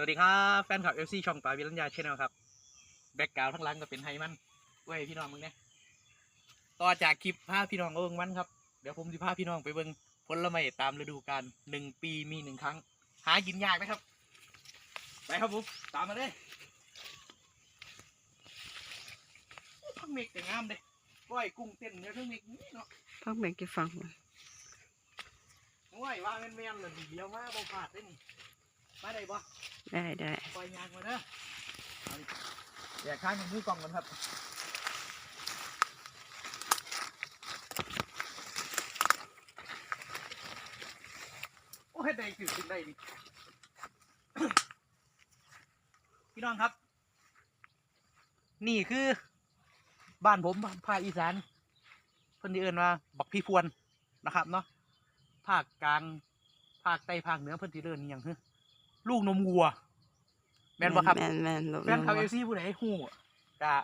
วัสดีครับแฟนคลับเอฟซีช่องปาวิรัญญาชแนลครับแบ็กกราวทั้งหลังก็เป็นไฮมันเว้ยพี่น้องมึงเนี่ยต่อจากคลิปพาพี่น้องเอาเบิ่งมันครับเดี๋ยวผมจะพาพี่น้องไปเบิ่งผลไม้ตามฤดูกาลหนึ่งปีมีหนึ่งครั้ง หากินยากนะครับ ไปครับผมตามมาเลยโอ้พักเมกแต่งามเด้ก้อยกุ้งเต้นเนี่ยทั้งเมกนี่เนาะพักแบ่งกี่ฟังมันโอ้ยว่าแม่นแม่นๆเลยเดียวมาบ่พลาดได้นี่มาได้บ่ ได้ได้ปล่อยยางมาเด้อเดิแยกข้างมือกล่องกันครับโอ้ยได้คือขึ้นได้ดิพี่น้องครับ นี่คือ บ้านผมภาคอีสานเพิ่นที่เอิ้นว่าบักพี่พวนนะครับเนาะภาคกลางภาคใต้ภาคเหนือเพิ่นที่เอิ้นอหย่างคือลูกนมวัว แม่นบ่ครับแมนแมนลูกแฟนคลับเอฟซีผู้ใดฮู้กะ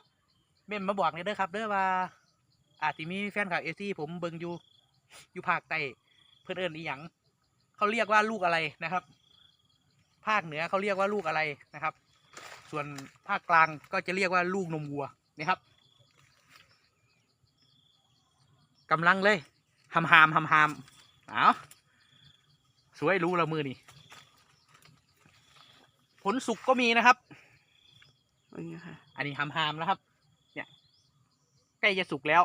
เม่นมาบอกนี่เด้อครับ เด้อว่า อาจสิมีแฟนคลับเอฟซีผมเบิ่งอยู่ อยู่ภาคใต้เพิ่นเอิ้นอีหยังเขาเรียกว่าลูกอะไรนะครับ ภาคเหนือเขาเรียกว่าลูกอะไรนะครับ ส่วนภาคกลางก็จะเรียกว่าลูกนมวัวนี่ครับกำลังเลยหำหามหำหามเอาสวยรู้ละมือนี่ ผลสุกก็มีนะครับโอ้ยค่ะอันนี้หามหามแล้วครับ เนี่ยใกล้จะสุกแล้ว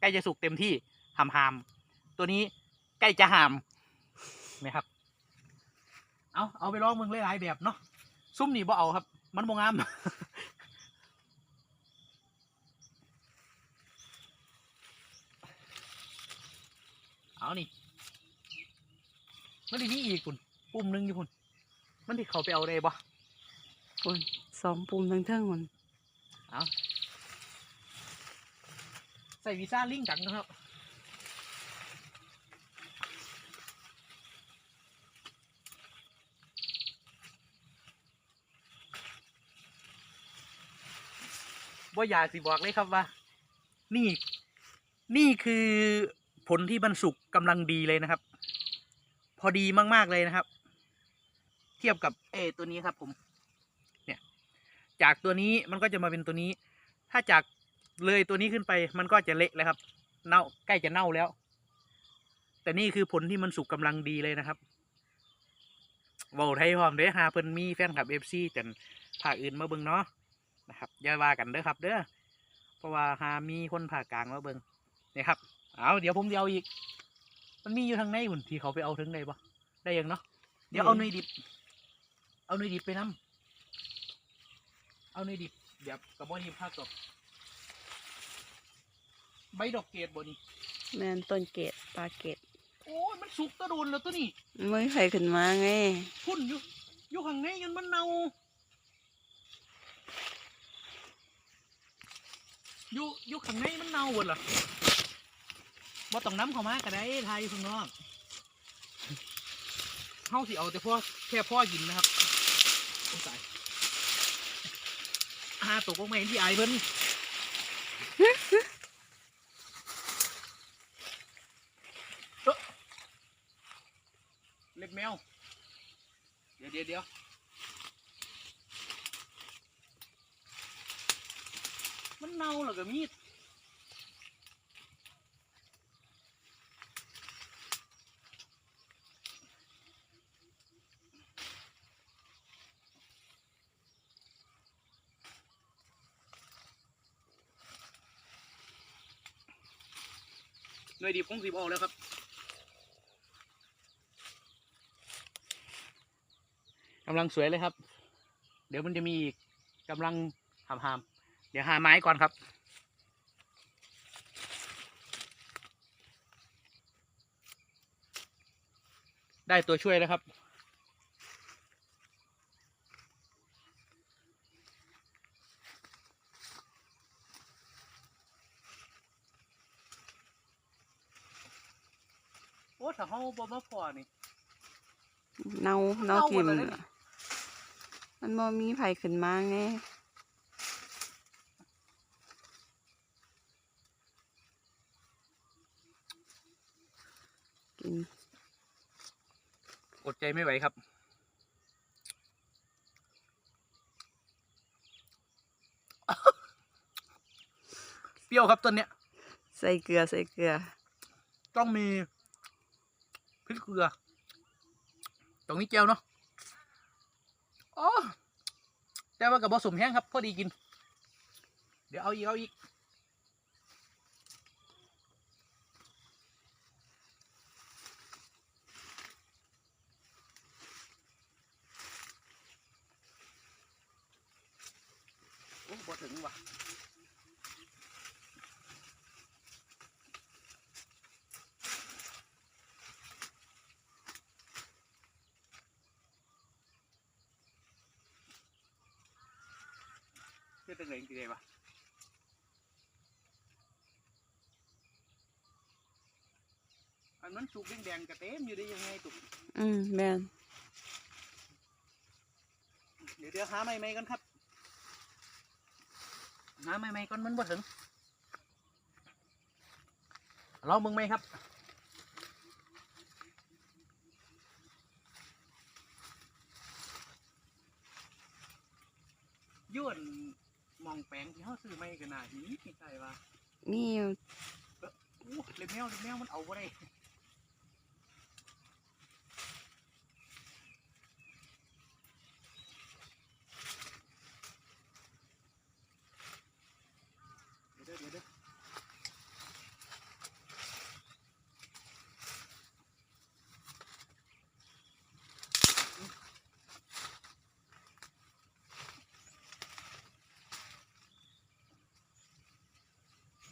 ใกล้จะสุกเต็มที่หามหามตัวนี้ใกล้จะหามนะครับ เอาเอาไปลองมึงหลายๆแบบเนาะซุ่มนี่บ่เอาครับ มันบ่งามเอานี่มันที่นี่อีกคุณปุ่มหนึงอยู่คุณมันที่เขาไปเอาได้บ่ คุณสองปุ่มทั้งเทิงมันเอาใส่วีซ่าลิงกันนะครับว่าอยากสิบอกเลยครับว่า นี่ นี่คือผลที่มันสุกกำลังดีเลยนะครับ พอดีมาก ๆ เลยนะครับ เทียบกับเอตัวนี้ครับผม จากตัวนี้มันก็จะมาเป็นตัวนี้ ถ้าจากเลยตัวนี้ขึ้นไปมันก็จะเละแล้วครับ เน่าใกล้จะเน่าแล้ว แต่นี่คือผลที่มันสุกกำลังดีเลยนะครับเว้าไทยพร้อมเด้อหาเพิ่นมีแฟนคลับเอฟซีแต่ภาคอื่นมาเบิ่งเนาะนะครับอย่าว่ากันเด้อครับเด้อเพราะว่าหามีคนภาคกลางมาเบิ่งนี่ครับเอาเดี๋ยวผมจะเอาอีก มันมีอยู่ทางในหุ่นที่เขาไปเอาถึงได้ปะได้ยังเนาะเดี๋ยวเอาหน่วยดิบ เอาหน่วยดิบไปนํ เอาหน่วยดิบเดี๋ยวกระบอกนี้ภาคตกใบดอกเกดบนี่แมนต้นเกตปลาเกตโอ้ยมันสุกตะโดนแล้วตัวนี้ไม่ไผขึ้นมาไงพุ่นอยู่อยู่ข้างในยันมันเน่าอยู่อยู่ข้างในมันเน่าหมดเหรอบ่ต้องน้ำเข้ามาก็ได้ทายอยู่ข้างนอกเฮาสิเอาแต่พ่อแค่พ่อกินนะครับสงสัย้าตกลงมาเห็นที่ไอเพิ่นเอ้อเล็บแมว เดี๋ยวเดี๋ยวเดี๋ยวมันเน่าเหรอกับมีด วยดีคงสิบออกแล้วครับกำลังสวยเลยครับ เดี๋ยวมันจะมีอีกกำลังหามหามเดี๋ยวหาไม้ก่อนครับ ได้ตัวช่วยแล้วครับ อ้ถ้าเฮาบ่มาพอนี่ เน่าเน่าทิ่มเน่ามดนมันบ่มีไผ่ขึ้นมาไงกินอดใจไม่ไหวครับ เปรี้ยวครับต้นเนี้ย ใส่เกลือใส่เกลือ ต้องมี พริกเกลือ ตรงนี้เจียวเนาะอ๋อแต่ว่ากับบอสมแห้งครับ พอดีกิน เดี๋ยวเอาอีกเอาอีกโอ้บอถึงว่ะ chưa từng lệnh gì đây mà anh muốn chụp đèn đèn cả tém như đi ngay chụp อืมแม่นเดี๋ยวเดี๋ยวหาไม่ไม่กันครับ หาไม่ไม่ก่อนมันบ่ถึงลองมึงไหมครับย้วน มองแปลงที่เขาซื้อไม่กันนาทีนี้ใช่ปะนี่อู้เล็บแมวเล็บแมวมันเอาบ่ได้เดี๋ยวเดี๋ยวเดี๋ยว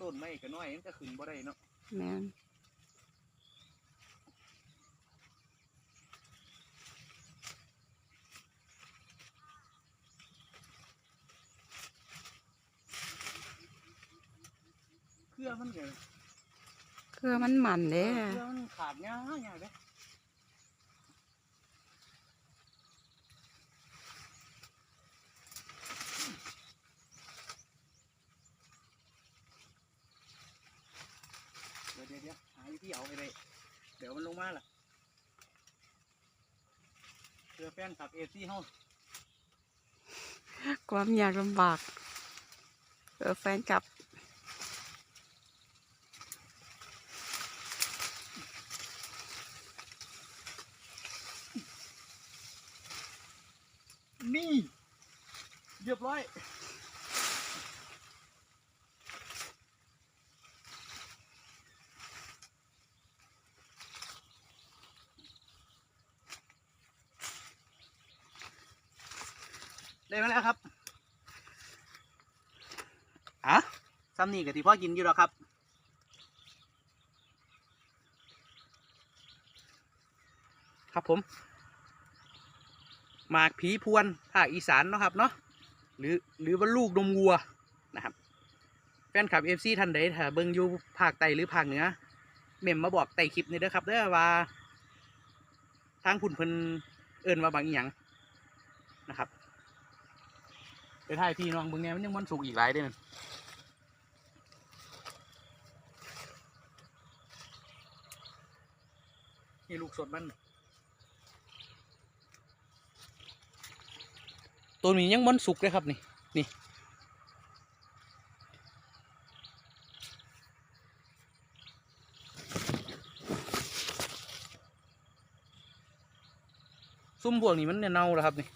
ต้นไม้ก็น้อยมันก็ขึ้นบ่ได้เนาะแม่นเครือมันเกิดเกลือมันมันเด้ เครือมันขาดง่ายง่ายเลยเดี๋ยวเดี๋ยว เดี๋ยวหาวิธีเอาไปเลยเดี๋ยวมันลงมาล่ะเพื่อแฟนขับเอซี่ห้องความยากลำบากเออแฟนกลับนี่เรียบร้อย ได้มาแล้วครับ อะ ซ้ำนี่กับที่พ่อกินอยู่แล้วครับครับผมหมากผีพวนภาคอีสานเนาะครับเนาะหรือหรือว่าลูกนมวัวนะครับ แฟนคลับเอฟซีท่านใดถ้าเบิ่งอยู่ภาคใต้หรือภาคเหนือ เมมมาบอกใต้คลิปนี่เด้อครับเด้อว่า ทางคุณเพิ่นเอิ้นว่าบางอหยังนะครับไปถ่ายพี่น้องเบิ่งแน่มันยังมันสุกอีกหลายเด้อ นั่นนี่ลูกสดมันตัวนี้ยังมันสุกเลยครับนี่นี่ซุ่มพวกนี้มันเนี่ยเน่าแล้วครับนี่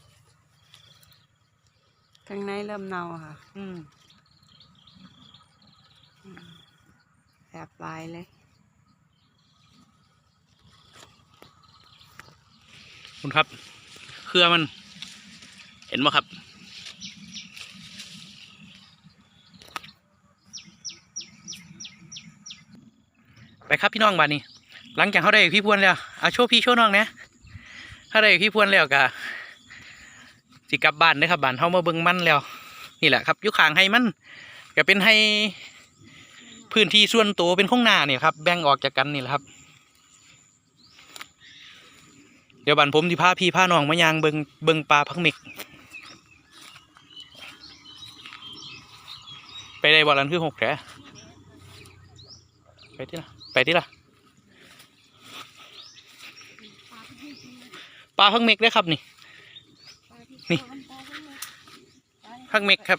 ข้างในเริ่มเน่าค่ะ อืมแอบลายเลย คุณครับ เครือมัน เห็นไหมครับ ไปครับพี่น้องบ้านนี้ หลังจากเขาได้พี่พวนแล้วเอาโชว์พี่โชว์น้องนะถ้าได้พี่พวนแล้วก็สิกลับบ้านเด้อครับบ้านเฮามาเบิ่งมันแล้ว นี่แหละครับยุคางให้มันก็เป็นให้พื้นที่ส่วนตัวเป็นข้องหน้าเนี่ยครับ แบ่งออกจากกันนี่แหละครับ เดี๋ยวบันผมที่พาพี่พาน้องมายางเบิงเบิงปลาพักเมกไปได้บ่ลันคือหกแผลไปที่ละไปที่ละปลาพักเมกได้ครับนี่นี่พักเมกครับ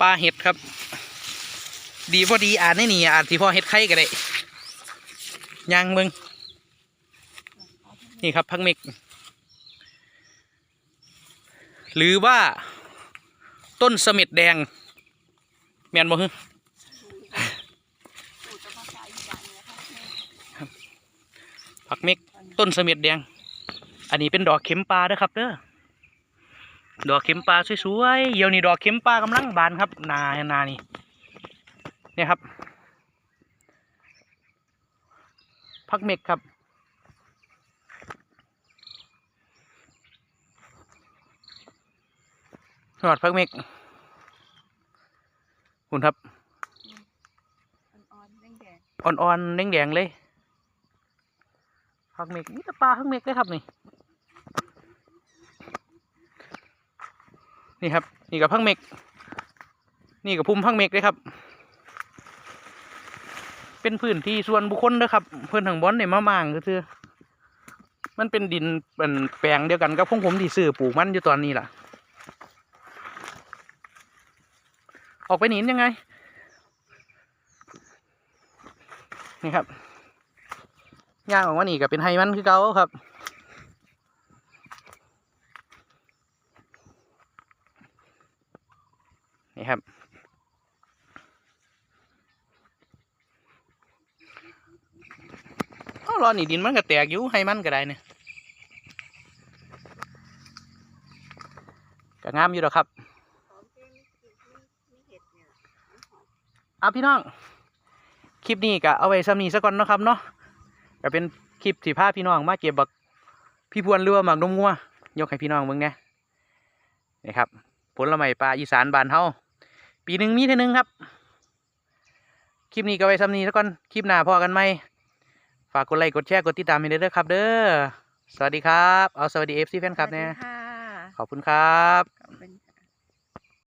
ปลาเห็ดครับ ดีพอดีอ่านได้นี่อ่านสิพ่อเห็ดไข่ก็ได้ยางเมือง นี่ครับพักเมกหรือว่าต้นเสม็ดแดงแมนบ่ฮึผักเมกต้นเสม็ดแดง อันนี้เป็นดอกเข็มปลาเด้อครับเด้อดอกเข็มปลาสวยๆเดี๋ยวนี้ดอกเข็มปลากำลังบานครับ นานานี่เนี่ยครับพักเมกครับ หอดพักเมกคุณครับ อ่อนๆแดงอ่อนๆแดงๆเลยพักเมกนี่ต่ปลาพักเมกเลยครับนี่ นี่ครับ นี่กับพักเมกนี่กับพุ่มพักเมกเลยครับ เป็นพื้นที่ส่วนบุคคลนะครับ เพื่อนทางบอนเนี่ยมามางก็คือมันเป็นดินเป็นแปลงเดียวกันกับของผมที่ซื้อปลูกมันอยู่ตอนนี้ล่ะ ออกไปหนียังไง นี่ครับย่างออกมานี่ก็เป็นไฮมันคือเก่าครับนี่ครับ ก็รอหนีดินมันก็แตกอยู่ให้มันก็ได้เนี่ยก็งามอยู่หรอกครับ ๆหอมเปรี้ยวมีกลิ่นมีมีเห็ดเนี่ยมันหอ มอะพี่น้อง คลิปนี้ก็เอาไว้ซ้ำนี้ซะก่อนเนาะครับเนาะก็เป็นคลิปที่พาพี่น้องมาเก็บบักพี่พวนเรือหมักนมงัวยกให้พี่น้องเบิ่งเนี่ยนี่ครับผลไม้ปลาอีสานบ้านเฮาปีหนึ่งมีเท่านึงครับ คลิปนี้ก็เอาไว้ซ้ำนี้ซะก่อนคลิปหน้าพอกันไหมฝากกดไลค์กดแชร์กดติดตามให้ด้วยเด้อครับ เด้อสวัสดีครับ เอาสวัสดีเอฟซีแฟนคลับเนี่ยสวัสดีค่ะขอบคุณครับขอบคุณ